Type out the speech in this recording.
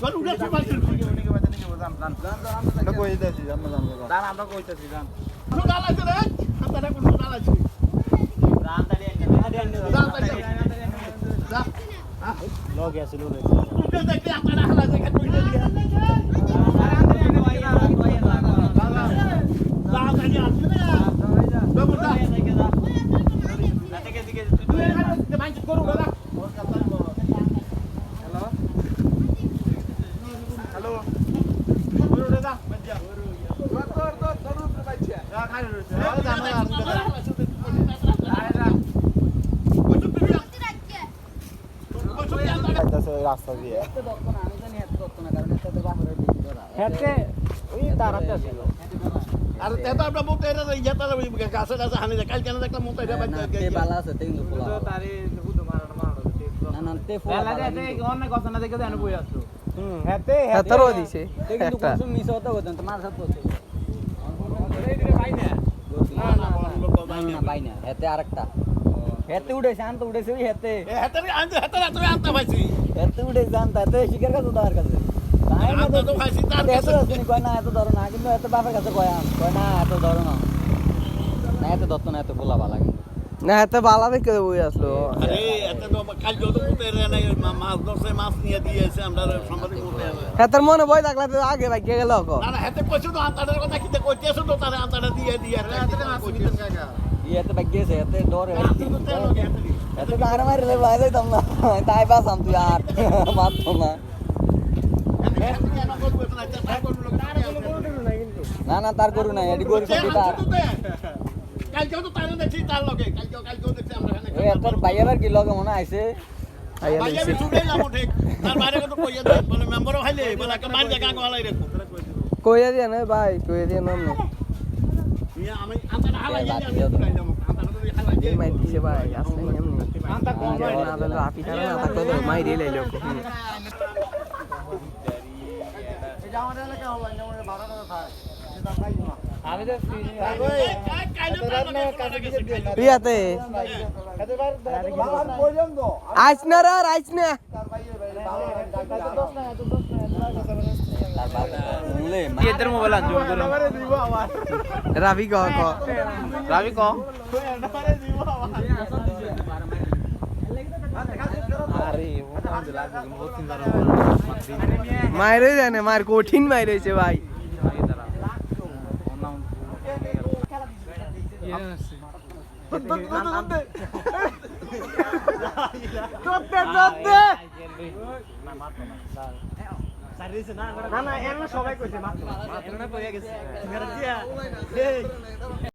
Gol udah sih কেন কেন দিলে কেন কেন কেন গন্ডা উঠে আমরা কইতেছি জান। সুনাল আছে রে আপনারা কোন সুনাল আছে যা লগে আছে লগে উঠে দেখতে আপনারা হালা কইতে দিয়া তাড়াতাড়ি রাস্তা দিয়ে আর তেতো আমরা বলতে এটা ইয়েটা গাছে গাছে হানি যায় কাল কেন দেখলাম মতো এটা বালা আছে তে কিন্তু পোলা তারে মারানো মারানো না না তে পোলা বেলা যাতে অনেক কথা না দেখে জানো বই হেতে। হেতারও দিছে। তে কিন্তু একটা কোন মিস হতে হতো তোমার সাথে। হতো পাই না না না না পাই না হেতে আরেকটা। হেতে উঠেছে আনতে উঠেছে ওই হেতে হাতে আনতে হাতে তুমি আনতে পাইছি। হেতে উঠেছে আনতে হেতে শিকার কাছে তার কাছে। এত কয় না এত ধরো না। কিন্তু এত বাপের কাছে কয় না এত ধরো না। না এত ধরতো না এত পোলা বালা কিন্তু। না হাতে বালা দেখে বই আসলো। আরে এত তো কাল যত বলতে রে না মাছ ধরছে মাছ নিয়ে দিয়েছে আমরা হাতের মনে বই থাকলে তো আগে ভাগ্যে গেল কো না না হাতে কইছো তো আন্তাড়ের কথা কিতে কইতেছো তো তারে আন্তাড়া দিয়ে দিয়ে হাতে হাতে মারি রে ভাই তাই তুই আর না। না না তার করু না এডি গরু সবই তার। কালকেও তো তারে দেখছি তার লগে কালকেও কালকেও দেখছি আমরা ওই এত বাইয়াবার কি লগে মনে আইছে? কইয়া দেয় না ভাই কইয়া দিয়ে নাম না ইয়া আমি আন্তাড়া হালাই গেলে আমি তো হালাই এই মাই দিছে ভাই আসলে এমনি আন্তা কোন না দলে রাফি কারণ না। থাকতো তো মাই রে লাইলো আমি তো প্রিয়াতে আইস না রে আইস না এদের মোবাইল আনছো রাফি ক ক রাবি ক মায়ের জানে মায়ের কঠিন মায়ের হয়েছে ভাই। না না সবাই কইছে মাত্র এমন কইয়া গেছে